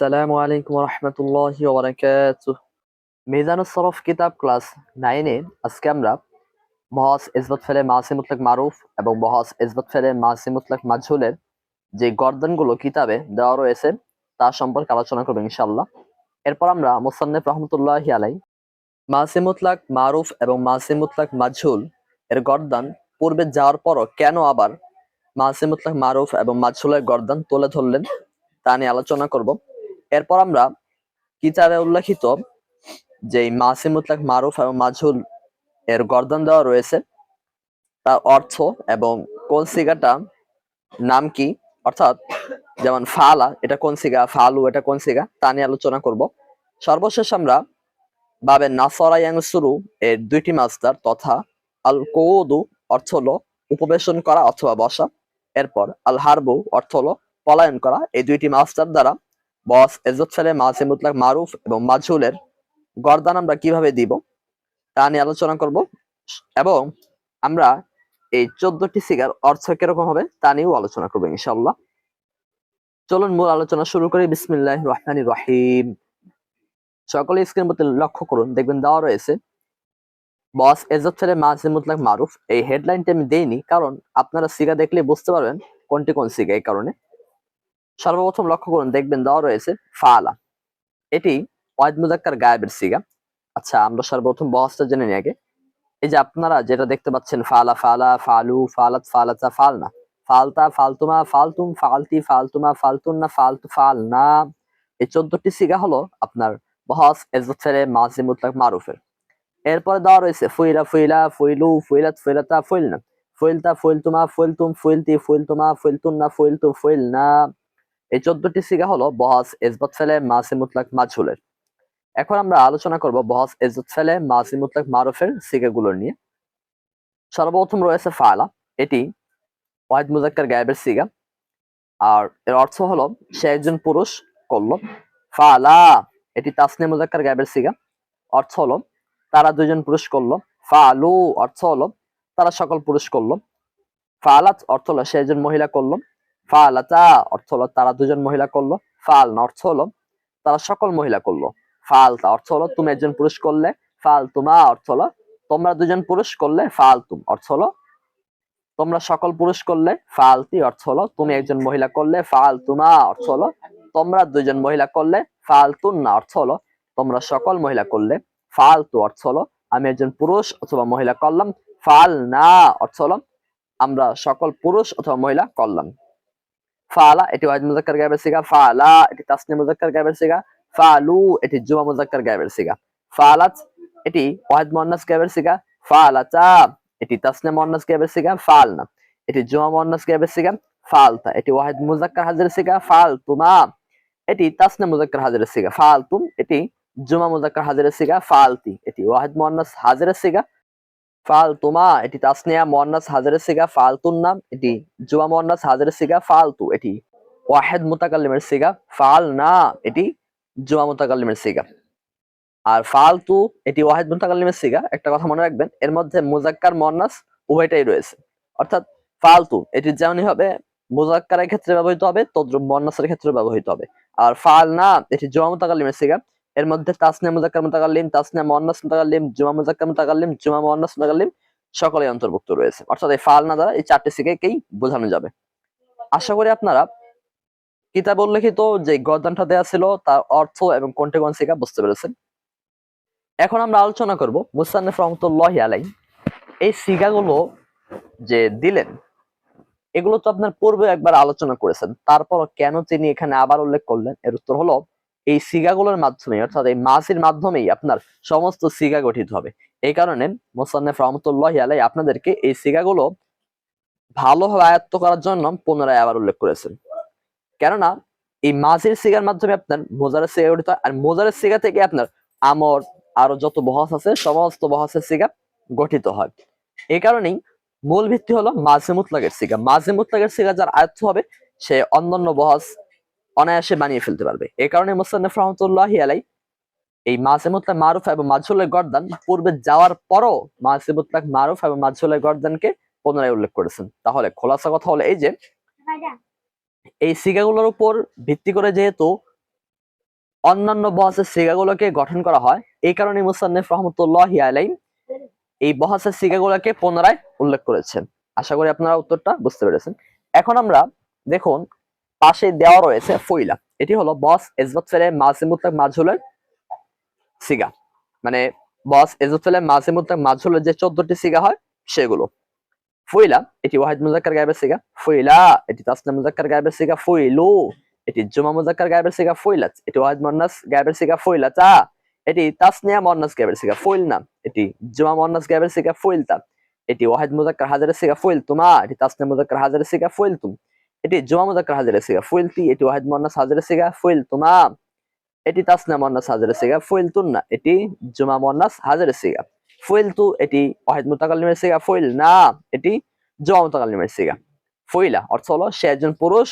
আসসালামু আলাইকুম রহমতুল্লাহি ওবরাকাতুহ। মিজানুস সরফ কিতাব ক্লাস নাইনে আজকে আমরা বহস ইজবত ফেলে মাসি মুতলাক মারুফ এবং বহস ইজবত ফেলে মাসি মুতলাক মাজহুলের যে গর্দনগুলো কিতাবে দেওয়া রয়েছে, তা সম্পর্কে আলোচনা করব ইনশাল্লাহ এরপর আমরা মুসান্নেফ রহমতুল্লাহি আলাই মাসি মুতলাক মারুফ এবং মাসি মুতলাক মাজহুল এর গর্দান পূর্বে যাওয়ার পরও কেন আবার মাসি মুতলাক মারুফ এবং মাজহুলের গর্দান তুলে ধরলেন, তা নিয়ে আলোচনা করব। এরপর আমরা কিতাবে উল্লেখিত যে মাসি মুতলাক মারুফ এবং মাজহুল এর গর্দন দেওয়া রয়েছে, তার অর্থ এবং কোন সিগাটা নাম কি? অর্থাৎ যেমন ফালা, এটা কোন সিগা? ফালু, এটা কোন সিগা? তা নিয়ে আলোচনা করব। সর্বশেষ আমরা বাবে নাসরা ইয়াংসুরু এর দুইটি মাস্টার তথা আল কৌদু অর্থ হলো উপবেশন করা অথবা বসা। এরপর আল হারবু অর্থ হলো পলায়ন করা। এই দুইটি মাস্টার দ্বারা বস এজত ফেলে মাসে মুতলাক মারুফ এবং মাজহুলের গর্দান আমরা কীভাবে দিব, তা নিয়ে আলোচনা করব। এবং আমরা এই চোদ্দটি সিগার অর্থ কীরকম হবে, তা নিয়েও আলোচনা করব ইনশাল্লাহ চলুন মূল আলোচনা শুরু করি। বিসমিল্লাহ রহমানি রহিম। সকলে স্ক্রিন মধ্যে লক্ষ্য করুন, দেখবেন দেওয়া রয়েছে, বস এজত ফেলে মাসে মুতলাক মারুফ, এই হেডলাইনটা আমি দেইনি, কারণ আপনারা সিগা দেখলে বুঝতে পারবেন কোনটি কোন সিগা, এই কারণে। সর্বপ্রথম লক্ষ্য করুন, দেখবেন দেওয়া রয়েছে ফালা। এটি ওয়াইদ মুজাক্কার গায়েবের সিগা। আচ্ছা আমরা সর্বপ্রথম বহসটা জেনে নিই আগে। এই যে আপনারা যেটা দেখতে পাচ্ছেন, ফালা ফালা, ফালু, ফালাত, ফালাতা, ফালনা। ফালতা, ফালতুমা, ফালতুম, ফালতি, ফালতুমা, ফালতুন্না, ফালতু, ফালনা। এই চোদ্দটি সিগা হলো আপনার বহস, এজত ফেলে, মাসি মুতলাক মারুফের। এরপরে দেওয়া রয়েছে ফুইলা ফুইলা, ফুইলু, ফুইলাত, ফুইলাতা, ফুইলনা। ফুইলতা, ফুইলতুমা, ফুইলতুম, ফুইলতি, ফুইলতুমা, ফুইলতুন্না, ফুইলতু, ফুইলনা। এই চোদ্দটি সিগা হলো বহাস এজবত ফেলে, মাসি মুতলাক মাজহুলের এখন আমরা আলোচনা করব বহাস এজবত ফেলে, মাসি মুতলাক, মারুফের সিগাগুলোর নিয়ে। সর্বপ্রথম রয়েছে ফালা এটি ওয়াহিদ মুজাক্কার গায়েবের সিগা আর এর অর্থ হলো সে একজন পুরুষ করল। ফালা এটি তাসনে মুজাক্কার গায়েবের সিগা অর্থ হলো তারা দুজন পুরুষ করল। ফালু! অর্থ হলো তারা সকল পুরুষ করল। ফালাত অর্থ হলো সে একজন মহিলা করল। ফালাতা অর্থ হলো তারা দুজন মহিলা করল ফাল না অর্থ হলো তারা সকল মহিলা করল ফালতা অর্থ হলো তুমি একজন পুরুষ করলে ফাল তুমা অর্থ হলো তোমরা দুজন পুরুষ করলে ফাল তুম অর্থ হলো তোমরা সকল পুরুষ করলে ফালতি অর্থ হলো তুমি একজন মহিলা করলে ফাল তুমা অর্থ হলো তোমরা দুজন মহিলা করলে ফালতুন না অর্থ হলো তোমরা সকল মহিলা করলে ফালতু অর্থ হলো আমি একজন পুরুষ অথবা মহিলা করলাম ফাল না অর্থ হলো আমরা সকল পুরুষ অথবা মহিলা করলাম ফালা এটি ওয়াহিদ মুজাক্কার গায়েবের সিগা ফালা এটি তাসনি মুজাক্কার গায়েবের সিগা ফালু এটি জুমা মুজাক্কার গায়েবের সিগা ফালাত এটি ওয়াহিদ মুয়ান্নাস গায়েবের সিগা ফালাতা এটি তাসনি মুয়ান্নাস গায়েবের সিগা ফালনা এটি জুমা মুয়ান্নাস গায়েবের সিগা ফালতা এটি ওয়াহিদ মুজাক্কার হাজির সিগা ফালতুমা এটি তাসনি মুজাক্কার হাজির সিগা ফালতুম এটি জুমা মুজাক্কার হাজির সিগা ফালতি এটি ওয়াহিদ মুয়ান্নাস হাজির সিগা ফালতুমা, এটি তাসনিয়া মুয়ান্নাস হাজিরের সিগা, ফালতুন নাম, এটি জুমা মুয়ান্নাস হাজিরের সিগা, ফালতু, এটি ওয়াহেদ মুতাকাল্লিমের সিগা, ফাল না, এটি জুমা মুতাকাল্লিমের সিগা। আর ফালতু, এটি ওয়াহেদ মুতাকাল্লিমের সিগা, একটা কথা মনে রাখবেন, এর মধ্যে মুজাক্কার মুয়ান্নাস উভয়টাই রয়েছে। অর্থাৎ ফালতু এটি যেমনই হবে, মুজাক্কারের ক্ষেত্রে ব্যবহৃত হবে, তদ্রুপ মুয়ান্নাসের ক্ষেত্রে ব্যবহৃত হবে। আর ফাল না, এটি জুমা মুতাকাল্লিমের সিগা এর মধ্যে তাসনিয়া, মুজাক্কার, মুতাকাল্লিম, তাসনিয়া, মুয়ান্নাস, মুতাকাল্লিম, জুমা, মুজাক্কার, মুতাকাল্লিম, জুমা, মুয়ান্নাস, মুতাকাল্লিম সকলেই অন্তর্ভুক্ত রয়েছে। অর্থাৎ এই ফাল না দ্বারা এই চারটি সিগাকেই বোঝানো যাবে। আশা করি আপনারা কিতাব উল্লেখিত যে গদ্দানটা দেওয়া ছিল তার অর্থ এবং কোনটি কোন সিগা বুঝতে পেরেছেন। এখন আমরা আলোচনা করব মুসান্নিফ রহমতুল্লাহ আলাই এই সিগাগুলো যে দিলেন, এগুলো তো আপনার পূর্বে একবার আলোচনা করেছেন তারপর কেন তিনি এখানে আবার উল্লেখ করলেন? এর উত্তর হলো এই সিগাগুলোর মাধ্যমে অর্থাৎ এই মাসির মাধ্যমেই আপনার সমস্ত সিগা গঠিত হবে। এই কারণে মোসান্নেফ রহমতুল্লাহ আলাই আপনাদেরকে এই সিগাগুলো ভালোভাবে আয়ত্ত করার জন্য পুনরায় আবার উল্লেখ করেছেন। কেননা এই মাসির সিগার মাধ্যমে আপনার মোজারের সিগা গঠিত আর মোজারের সিগা থেকে আপনার আমর, আরও যত বহস আছে, সমস্ত বহসের সিগা গঠিত হয়। এই কারণেই মূল ভিত্তি হলো মাঝে মুতলাগের সিগা। মাঝে মুতলাগের সিগা যার আয়ত্ত হবে, সে অন্যান্য বহস অনায়াসে বানিয়ে ফেলতে পারবে। এই কারণে মুসান্নফ রহমতুল্লাহ আলাই এই মাসে মুতলাক মারুফ এবং মাজহুলের গর্দান পূর্বে যাওয়ার পরও মাসে মুতলাক মারুফ এবং মাজহুলের গর্দানকে পুনরায় উল্লেখ করেছেন। তাহলে খোলাসা কথা হলো এই যে এই সিগাগুলোর উপর ভিত্তি করে যেহেতু অন্যান্য বহাসের সিগাগুলোকে গঠন করা হয় এই কারণে মুসান্নিফ রহমতুল্লাহ আলাই এই বহাসের সিগাগুলোকে পুনরায় উল্লেখ করেছেন। আশা করি আপনারা উত্তরটা বুঝতে পেরেছেন। এখন আমরা দেখুন পাশে দেওয়া রয়েছে ফইলা। এটি হলো বস এজবত ফেলে মাসিমুত্তাক মাজহুলের সিগা। মানে বস এজবত ফেলে মাসিমুত্তাক মাজহুলের যে চোদ্দটি সিগা হয়, সেগুলো। ফুইলা, এটি ওয়াহিদ মুজাক্কার গায়েবের সিগা। ফুইলা, এটি তাসনা মুজাক্কার গায়েবের সিগা। ফুইলু, এটি জুমা মুজাক্কার গায়েবের সিগা। ফুইলাত, এটি ওয়াহিদ মুন্নাস গায়েবের সিগা। ফুইলাতা, এটি তাসনিয়া মুন্নাস গায়েবের সিগা। ফুইলনা, এটি জুমা মুন্নাস গায়েবের সিগা। ফুইলতা, এটি ওয়াহিদ মুজাক্কার হাজারের সিগা। ফুইলতুমা, এটি তাসনিয়া মুজাক্কার হাজারের সিগা। ফুইলতুম। এটি জুমা মুজাক্কার হাজারের সিগা, ফুইলতি এটি ওয়াহিদ মুন্নাস হাজারের সিগা ফুইলতুমা এটি তাসনিয়া মুন্নাস হাজারের সিগা, ফুইলতুন্না, এটি জুমা মুন্নাস হাজারের সিগা। ফুইলতু, এটি ওয়াহিদ মুতাকাল্লিমের সিগা ফুইল না এটি জুমা মুতাকাল্লিমের সিগা। ফুইলা অর্থ হলো সে একজন পুরুষ,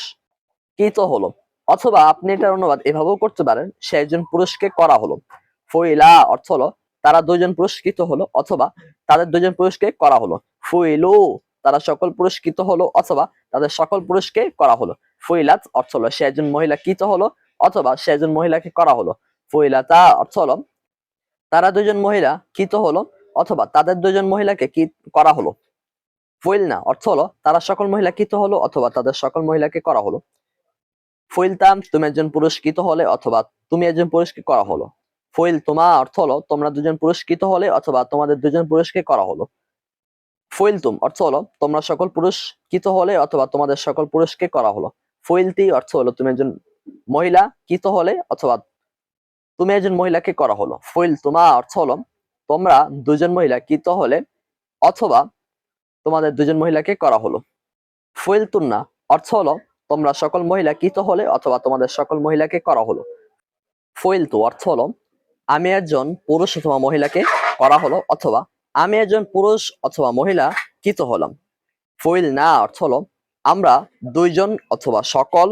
কি তো হলো? অথবা আপনি এটার অনুবাদ এভাবেও করতে পারেন, সে একজন পুরুষকে করা হলো। ফুইলা অর্থ হলো তারা দুইজন পুরস্কৃত হলো, অথবা তাদের দুজন পুরুষকে করা হলো। ফুইলু তারা সকল পুরস্কৃত হলো অথবা তাদের সকল পুরুষকে করা হলো। ফুইলাত অর্থ হলো সে একজন মহিলা কৃত হলো অথবা সে একজন মহিলাকে করা হলো। ফুইলাতা অর্থ হলো তারা দুজন মহিলা কৃত হলো অথবা তাদের দুজন মহিলাকে কি করা হলো। ফুইল না অর্থ হলো তারা সকল মহিলা কৃত হলো অথবা তাদের সকল মহিলাকে করা হলো। ফুইলতাম তুমি একজন পুরস্কৃত হলে অথবা তুমি একজন পুরুষকে করা হলো। ফুইল তোমা অর্থ হলো তোমরা দুজন পুরস্কৃত হলে অথবা তোমাদের দুজন পুরুষকে করা হলো। ফুইল তুম অর্থ হলো, তোমরা সকল পুরস্কৃত হলে অথবা তোমাদের সকল পুরুষকে করা হলো। ফুইলতি অর্থ হলো, তুমি একজন মহিলা কৃত হলে অথবা তুমি একজন মহিলাকে করা হলো। ফুইল তোমা অর্থ হলো, তোমরা দুজন মহিলা কৃত হলে অথবা তোমাদের দুজন মহিলাকে করা হলো। ফুইল তুন্না অর্থ হলো, তোমরা সকল মহিলা কৃত হলে অথবা তোমাদের সকল মহিলাকে করা হলো। ফুইল তু অর্থ হলো, আমি একজন পুরুষ অথবা মহিলাকে করা হলো অথবা আমি একজন পুরুষ অথবা মহিলা কৃত হলাম? ফইল না অর্থ হলো, আমরা দুইজন অথবা সকল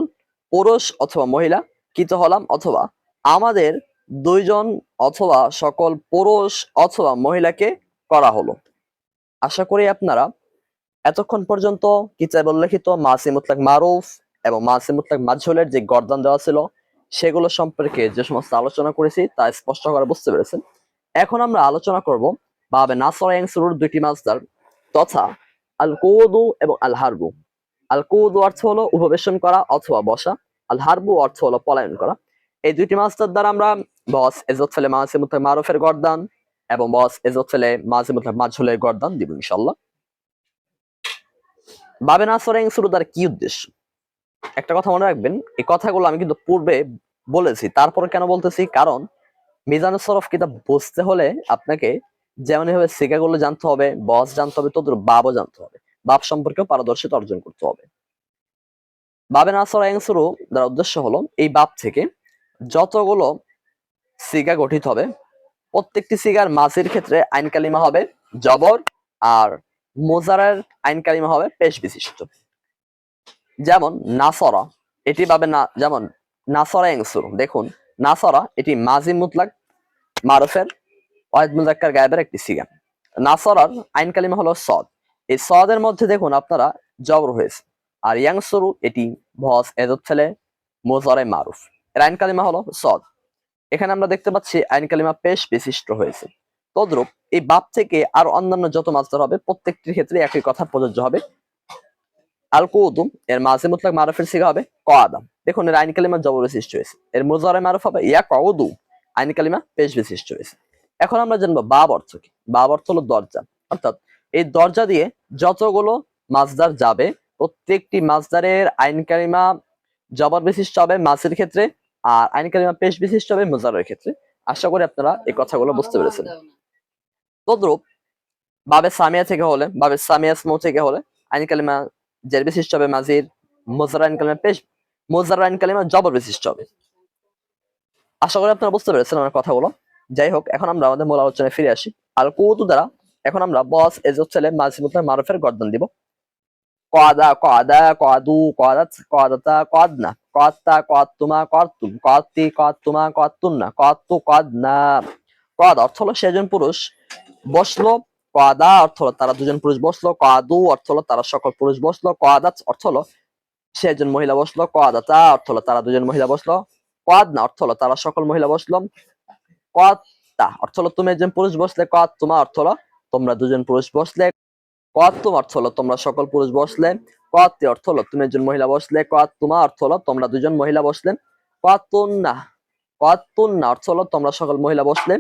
পুরুষ অথবা মহিলা কৃত হলাম? অথবা আমাদের দুইজন অথবা সকল পুরুষ অথবা মহিলাকে করা হলো। আশা করি আপনারা এতক্ষণ পর্যন্ত কিতাব উল্লেখিত মাসি মুতলাক মারুফ এবং মাসি মুতলাক মাজহুলের যে গর্দান দেওয়া ছিল, সেগুলো সম্পর্কে যে সমস্ত আলোচনা করেছি তা স্পষ্ট করে বুঝতে পেরেছেন। এখন আমরা আলোচনা করব বাবে নাসর শুরুর দুইটি মাসদার তথা আল কৌদু এবং আল হারবু আল কৌদু অর্থ হলো উপবেশন করা অথবা বসা আল হারবু অর্থ হলো পলায়ন করা এই দুইটি মাস্টার দ্বারা আমরা বস এজত ফেলে মুতলাক মারুফের গর্দান এবং বস এজত ফেলে মুতলাক মাজহুলের গর্দান দিব ইনশাল্লাহ বাবে নাসর শুরু দ্বারা কি উদ্দেশ্য? একটা কথা মনে রাখবেন, এই কথাগুলো আমি কিন্তু পূর্বে বলেছি, তারপরে কেন বলতেছি? কারণ মিজানুল সরফ কিতাব বুঝতে হলে আপনাকে যেমন ভাবে সিগাগুলো জানতে হবে বস জানতে হবে তদ্র বাবও জানতে হবে। বাপ সম্পর্কেও পারদর্শিতা অর্জন করতে হবে। বাবে নাসর দ্বারা উদ্দেশ্য হলো, এই বাপ থেকে যতগুলো সিগা গঠিত হবে, প্রত্যেকটি সিগার মাঝির ক্ষেত্রে আইন কালিমা হবে, জবর আর মোজারের আইন কালিমা হবে পেশ বিশিষ্ট। যেমন নাসরা, এটি পাবে না, যেমন নাসরা এংসুর দেখুন, নাসরা এটি মাজি মুতলাক মারুফের ওয়াহিদ মুজাক্কার গায়েবের একটি সিগা নাসরার আইন কালিমা হলো সদ। এই সদের মধ্যে দেখুন আপনারা জবর হয়েছে। আর এটি ভস ছেলে মোজারে মারুফ। এর আইন কালিমা হলো সদ। এখানে আমরা দেখতে পাচ্ছি আইন কালিমা পেশ বিশিষ্ট হয়েছে। তদ্রুপ এই বাপ থেকে আর অন্যান্য যত মাছদার হবে, প্রত্যেকটির ক্ষেত্রে একই কথা প্রযোজ্য হবে। আল কৌদুম এর মাঝে মুতলাক মারুফের সিগা হবে কআদাম দেখুন, এর আইন কালিমা জবর বিশিষ্ট হয়েছে। এর মুজারে মারুফ হবে ইয়া কউদু আইন কালিমা পেশ বিশিষ্ট হয়েছে। এখন আমরা জানব বাব অর্থ কি? বাব অর্থ হলো দরজা। অর্থাৎ এই দরজা দিয়ে যতগুলো মাছদার যাবে প্রত্যেকটি মাছদারের আইন কালিমা জবর বিশিষ্ট হবে মাছের ক্ষেত্রে আর আইন কালিমা পেশ বিশিষ্ট হবে মোজারের ক্ষেত্রে। আশা করি আপনারা এই কথাগুলো বুঝতে পেরেছেন। তদ্রুপ বাবে সামিয়া থেকে হলে বাবে সামিয়া স্মো থেকে হলে আইন কালিমা জের বিশিষ্ট হবে মাজির মোজার আইন কালিমা পেশ মোজার আইন কালিমা জবর বিশিষ্ট হবে। আশা করি আপনারা বুঝতে পেরেছেন আমার কথাগুলো। যাই হোক এখন আমরা আমাদের মূল আলোচনায় ফিরে আসি। আল কুতু দ্বারা এখন আমরা বস এজত ছেলে মাঝি মুতলা মারুফের গর্দন দিব। কদা কদা, কদু কদাত, কদনা। কত্তা, কত্তুমা, কত্তুম। কত্তি, কত্তুমা, কত্তুন্না। কত্তু, কদনা। কদ অর্থ হলো সেজন পুরুষ বসল। কদা অর্থ হলো তারা দুজন পুরুষ বসল। কদু অর্থ হলো তারা সকল পুরুষ বসল। কদাত অর্থ হলো সে একজন মহিলা বসল। কদাতা অর্থ হলো তারা দুজন মহিলা বসল। কদ না অর্থ হলো তারা সকল মহিলা বসলাম কত্তা। অর্থ হলো তুমি একজন পুরুষ বসলে কদ তোমার অর্থ হলো তোমরা দুজন পুরুষ বসলে কদ তোমার অর্থ হলো তোমরা সকল পুরুষ বসলে কত অর্থ হলো তুমি একজন মহিলা বসলে কদ তোমার অর্থ হলো তোমরা দুজন মহিলা বসলেন কতুন্না কতুন্না অর্থ হলো তোমরা সকল মহিলা বসলে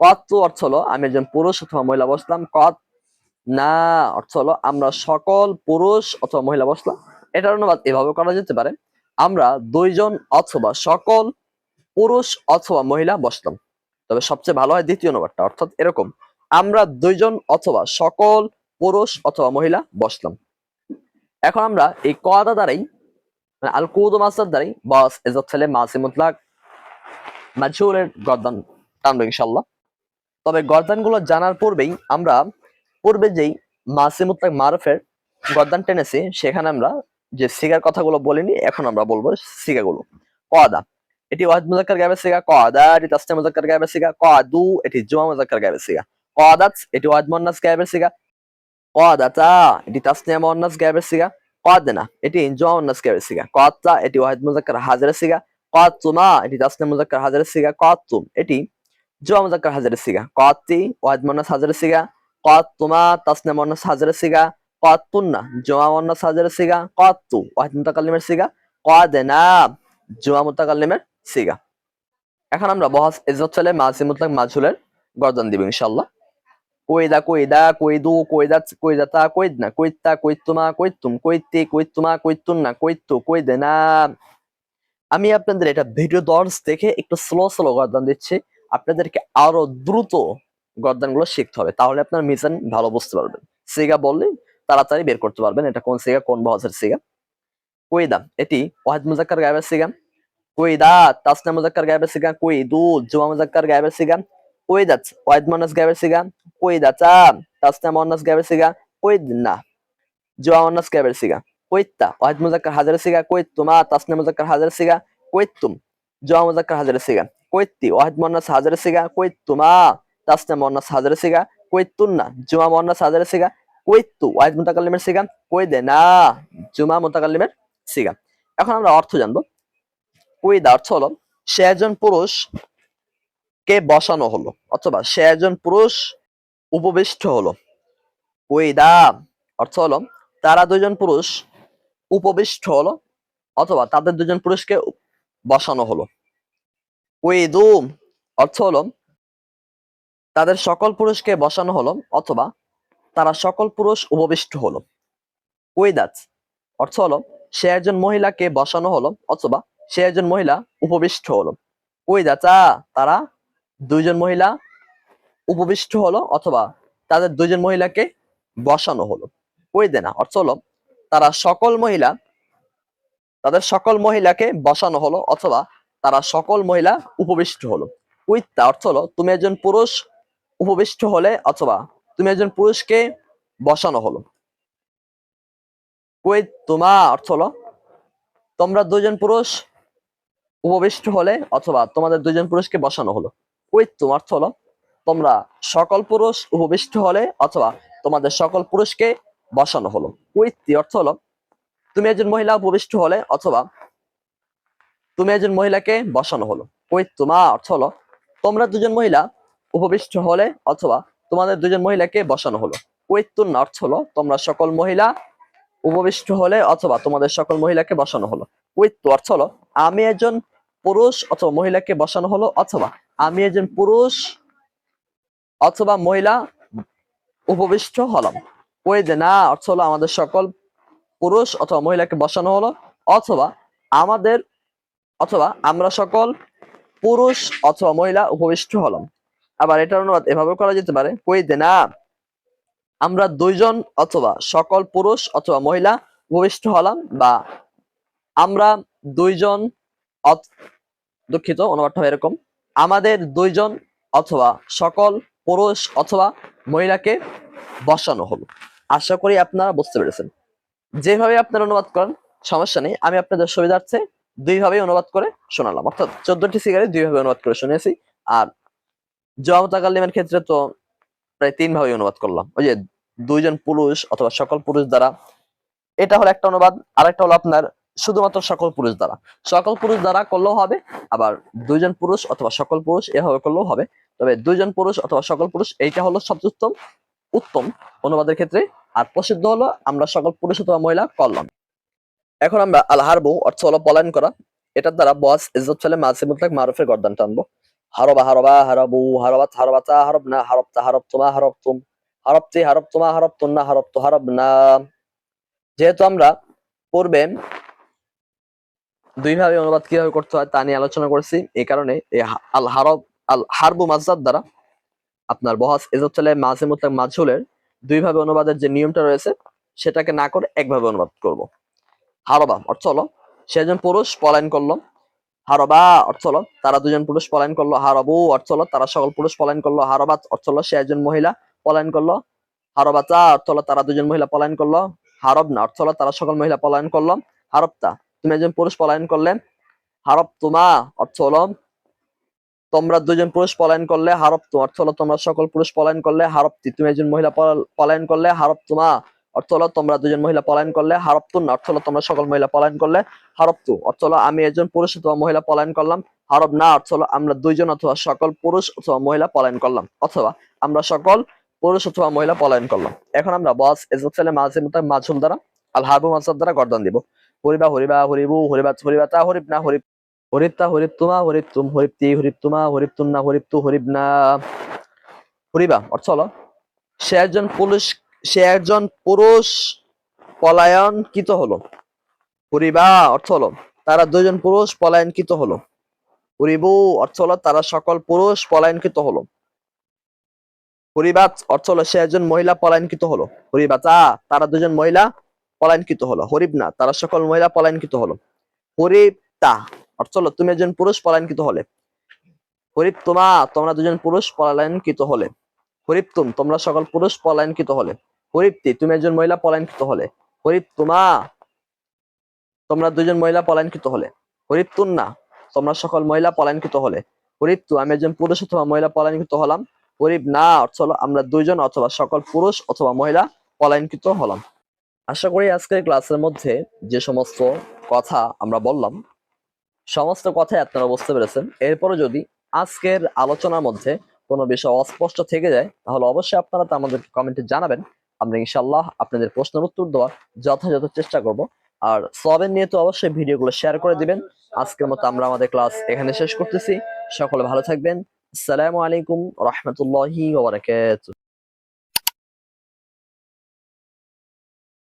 কত অর্থ হলো আমি একজন পুরুষ অথবা মহিলা বসলাম কত না অর্থ হলো আমরা সকল পুরুষ অথবা মহিলা বসলাম। এটার অনুবাদ এভাবে করা যেতে পারে, আমরা দুইজন অথবা সকল পুরুষ অথবা মহিলা বসলাম তবে সবচেয়ে ভালো হয় দ্বিতীয় নম্বরটা অর্থাৎ এরকম। আমরা দুইজন অথবা সকল পুরুষ অথবা মহিলা বসলাম এখন আমরা এই কদা দ্বারাই মানে আল কুদ মাসার দ্বারাই, বাস এজত ফেলে মাসি মুতলাক মাজহুরের গর্দান টানবো ইনশাল্লাহ তবে গর্দানগুলো জানার পূর্বেই আমরা পূর্বে যেই মাসি মুতলাক মারফের গর্দান টেনেছি, সেখানে আমরা যে সিগার কথাগুলো বলিনি, এখন আমরা বলব সিগাগুলো কদা এটি ওয়াহিদ মুজাক্কার গায়েবের সিগা কদা এটি তাসনিয়া মুজাক্কার গায়েবের সিগা কদু এটি জুমা মুজাক্কার গায়েবের সিগা। কদাত এটি ওয়াহিদ মুন্নাস গায়েবের সিগা। কদাতা এটি তাসনিয়া মুন্নাস গায়েবের সিগা। কদনা এটি জুমা মুন্নাস গায়েবের সিগা। কদতা এটি ওয়াহিদ মুজাক্কার হাজারের সিগা। কতুমা এটি তাসনিয়া মুজাক্কার হাজারের সিগা। কতুম এটি জুমা মুজাক্কার হাজারের সিগা। কতি ওয়াহিদ মুন্নাস হাজারের সিগা। কতুমা তাসনিয়া মুন্নাস হাজারের সিগা। কতুন্না জুমা মুন্নাস হাজারের সিগা। কতু ওয়াহিদ মুতাকাল্লিমের সিগা। কদনা জুমা মুতাকাল্লিমের সিগা। এখন আমরা বহাস ইজ্জত চলে মাসি মুতলাক মাজহুলের গর্দন দিব ইনশাআল্লাহ। কইদা কইদা, কইদু কইদাত কইদাতা, কইদনা কইত্তা কইতুমা কইতুম কইতে কইতুমা কইতুন্না কইতু কইদেনা। আমি আপনাদের এটা ভিডিও দর্স দেখে একটু স্লো স্লো গর্দান দিচ্ছি। আপনাদেরকে আরও দ্রুত গর্দানগুলো শিখতে হবে, তাহলে আপনার মিশন ভালো বুঝতে পারবেন। সিগা বললে তাড়াতাড়ি বের করতে পারবেন, এটা কোন সিগা, কোন বহাসের সিগা। কইদা, এটি ওয়াহিদ মুজাক্কার গায়েবের সিগা। কইদা তাসনা মুজাক্কার গায়েবের সিগা কইদু, জুমা মুজাক্কার গায়েবের সিগা কইদাত ওয়াহিদ মুন্নাস গায়েবের সিগা কইদাতা তাসনা মুন্নাস গায়েবের সিগা কইদনা, জুমা মুন্নাস গায়েবের সিগা কইত্তা ওয়াহিদ মুজাক্কার হাজারের সিগা কইতুমা তাসনা মুজাক্কার হাজারের সিগা কইতুম জুমা মুজাক্কার হাজারের সিগা কইত্তি ওয়াহিদ মুন্নাস হাজারের সিগা কইতুমা তাসনা মুন্নাস হাজারের সিগা কইতুন্না জুমা মুন্নাস হাজারের সিগা কইতু ওয়াহিদ মুতাকাল্লিমের সিগা কইদেনা, জুমা মুতাকাল্লিমের সিগা এখন আমরা অর্থ জানব। কুইদা অর্থ হলো সে একজন পুরুষ কে বসানো হলো, অথবা সে একজন পুরুষ উপবিষ্ট হলো। কুইদা অর্থ হলো তারা দুজন পুরুষ উপবিষ্ট হলো, অথবা তাদের দুজন পুরুষকে বসানো হলো। কুইদু অর্থ হলো তাদের সকল পুরুষকে বসানো হলো, অথবা তারা সকল পুরুষ উপবিষ্ট হলো। কুইদাত অর্থ হলো সে একজন মহিলাকে বসানো হলো, অথবা সে একজন মহিলা উপবিষ্ট হলো। ওই দাতা তারা দুইজন মহিলা উপবিষ্ট হলো অথবা তাদের দুইজন মহিলাকে বসানো হলো। ওই দেনা অর্থ হলো তারা সকল মহিলা, তাদের সকল মহিলাকে বসানো হলো অথবা তারা সকল মহিলা উপবিষ্ট হলো। উইত্তা অর্থ হলো তুমি একজন পুরুষ উপবিষ্ট হলে অথবা তুমি একজন পুরুষকে বসানো হলো। কুইত তোমা, অর্থ হলো তোমরা দুজন পুরুষ উপবিষ্ট হলে অথবা তোমাদের দুজন পুরুষকে বসানো হলো। কুইত তোমার অর্থ হলো তোমরা সকল পুরুষ উপবিষ্ট হলে অথবা তোমাদের সকল পুরুষকে বসানো হলো। কুইত্তি অর্থ হলো তুমি একজন মহিলা উপবিষ্ট হলে অথবা তুমি একজন মহিলাকে বসানো হলো। কুইত তোমা অর্থ হলো তোমরা দুজন মহিলা উপবিষ্ট হলে অথবা তোমাদের দুজন মহিলাকে বসানো হলো। কুইত্তুন অর্থ হলো তোমরা সকল মহিলা উপবিষ্ট হলে অথবা তোমাদের সকল মহিলাকে বসানো হলো। উইথ অর্থ হলো আমি একজন পুরুষ অথবা মহিলাকে বসানো হলো, অথবা আমি একজন পুরুষ অথবা মহিলা উপবিষ্ট হলাম। ওই যে না, অর্থ হলো আমাদের সকল পুরুষ অথবা মহিলাকে বসানো হলো, অথবা আমাদের, অথবা আমরা সকল পুরুষ অথবা মহিলা উপবিষ্ট হলাম। আবার এটার অনুবাদ এভাবে করা যেতে পারে কই দে না, আমরা দুইজন অথবা সকল পুরুষ অথবা মহিলা উপবিষ্ট হলাম, বা আমরা দুইজন দুঃখিত, অনুবাদটা হবে এরকম। আমাদের দুইজন অথবা সকল পুরুষ অথবা মহিলাকে বসানো হলো। আশা করি আপনারা বুঝতে পেরেছেন। যেভাবে আপনারা অনুবাদ করেন, সমস্যা নেই। আমি আপনাদের সুবিধার্থে দুইভাবে অনুবাদ করে শোনালাম। অর্থাৎ চোদ্দটি সিগারে দুইভাবে অনুবাদ করে শুনেছি। আর জবাবতাকালিমের ক্ষেত্রে তো প্রায় তিন ভাবে অনুবাদ করলাম। ওই যে দুইজন পুরুষ অথবা সকল পুরুষ দ্বারা। এটা হলো একটা অনুবাদ। আরেকটা হলো আপনার শুধুমাত্র সকল পুরুষ দ্বারা। সকল পুরুষ দ্বারা করলেও হবে, আবার দুইজন পুরুষ অথবা সকল পুরুষ এভাবে করলেও হবে। তবে দুইজন পুরুষ অথবা সকল পুরুষ এইটা হলো সবচেয়ে উত্তম উত্তম অনুবাদের ক্ষেত্রে। আর প্রসিদ্ধ হলো আমরা সকল পুরুষ অথবা মহিলা করলাম এখন আমরা আল বউ অর্থ হলো পলায়ন করা। এটার দ্বারা বস, ইজ্জত ফেলে মাসি মুতলাক মারুফের গর্দান টানবো। হারবা হারবা, হারাবু হারবাত হারবাতা হারব না হারবতা হারব তোমা হারব তুম হারবতি হারব তোমা হারব তুন্না হারব তো হারব না যেহেতু আমরা পূর্বে দুই ভাবে অনুবাদ কীভাবে করতে হয় তা নিয়ে আলোচনা করেছি। এই কারণে আল হারব, আল হারবু মাজদার দ্বারা আপনার বহাস ইজত চলে মাসে মুতলাক মাজহুলের দুই ভাবে অনুবাদের যে নিয়মটা রয়েছে, সেটাকে না করে একভাবে অনুবাদ করব। হারবা অর্থ হলো, সে একজন পুরুষ পলায়ন করল। হারবা অর্থ হলো, তারা দুজন পুরুষ পলায়ন করল। হারবু অর্থ হলো, তারা সকল পুরুষ পলায়ন করল। হারবাত অর্থ হলো, সে একজন মহিলা পলায়ন করল। হারবাতা অর্থ হলো, তারা দুজন মহিলা পলায়ন করল। হারব না অর্থ হলো, তারা সকল মহিলা পলায়ন করল। হারবতা তুমি একজন পুরুষ পলায়ন করলে হারব তোমা, অর্থ হলো তোমরা দুজন পুরুষ পলায়ন করলে হারব তো অর্থ হলো তোমরা সকল পুরুষ পলায়ন করলে হারবতি তুমি একজন মহিলা পলা- পলায়ন করলে হারব তোমা, অর্থ হলো তোমরা দুজন মহিলা পলায়ন করলে হারবতুন অর্থ হলো তোমরা সকল মহিলা পলায়ন করলে হারবতু অর্থ হলো আমি একজন পুরুষ অথবা মহিলা পলায়ন করলাম, হারব না, অর্থ হলো আমরা দুইজন অথবা সকল পুরুষ অথবা মহিলা পলায়ন করলাম, অথবা আমরা সকল পুরুষ অথবা মহিলা পলায়ন করলাম। এখন আমরা বস এজত ফেলে মাঝে মতো মাঝুল দ্বারা আল হারবু মাসাদ দ্বারা গর্দান দিব। হরিবা হরিবা, হরিবু, হরিবা হরিবাতা হরিব না, হরিব হরিপ্তা হরিপ তুমা হরিপ তুম হরিপ্তি হরিপ তুমা হরিপ তুন্না হরিপ তু, হরিব না। হরিবা, অর্থ হলো, সে একজন পুরুষ, সে একজন পুরুষ পলায়নকৃত হলো। হরিবা, অর্থ হলো, তারা দুজন পুরুষ পলায়নকৃত হলো। হরিবু, অর্থ হলো, তারা সকল পুরুষ পলায়নকৃত হলো। হরিবাত অর্থ হলো, সে একজন মহিলা পলায়নকৃত হলো। হরিবাতা তারা দুজন মহিলা পলায়নকৃত হলো। হরিব না, তারা সকল মহিলা পলায়নকৃত হলো। হরিবতা অর্থ হলো তুমি একজন পুরুষ পলায়নকৃত হলে। হরিব তোমা, তোমরা দুজন পুরুষ পলায়নকৃত হলে। হরিব তুম, তোমরা সকল পুরুষ পলায়নকৃত হলে। হরিপ্তি তুমি একজন মহিলা পলায়নকৃত হলে। হরিব তোমা, তোমরা দুজন মহিলা পলায়নকৃত হলে। হরিপ্তুন না, তোমরা সকল মহিলা পলায়নকৃত হলে। হরিপ্তু আমি একজন পুরুষ অথবা মহিলা পলায়নকৃত হলাম। হরিব না, অর্থ হলো আমরা দুইজন অথবা সকল পুরুষ অথবা মহিলা পলায়নকৃত হলাম। আশা করি আজকের ক্লাসের মধ্যে যে সমস্ত কথা আমরা বললাম, সমস্ত কথাই আপনারা বুঝতে পেরেছেন। এরপরে যদি আজকের আলোচনার মধ্যে কোনো বিষয় অস্পষ্ট থেকে যায়, তাহলে অবশ্যই আপনারা তা আমাদেরকে কমেন্টে জানাবেন। আমরা ইনশাল্লাহ আপনাদের প্রশ্নের উত্তর দেওয়ার যথাযথ চেষ্টা করব। আর সবের নিয়ে তো অবশ্যই ভিডিওগুলো শেয়ার করে দিবেন। আজকের মতো আমরা আমাদের ক্লাস এখানে শেষ করতেছি। সকলে ভালো থাকবেন। আসসালামু আলাইকুম রহমতুল্লাহি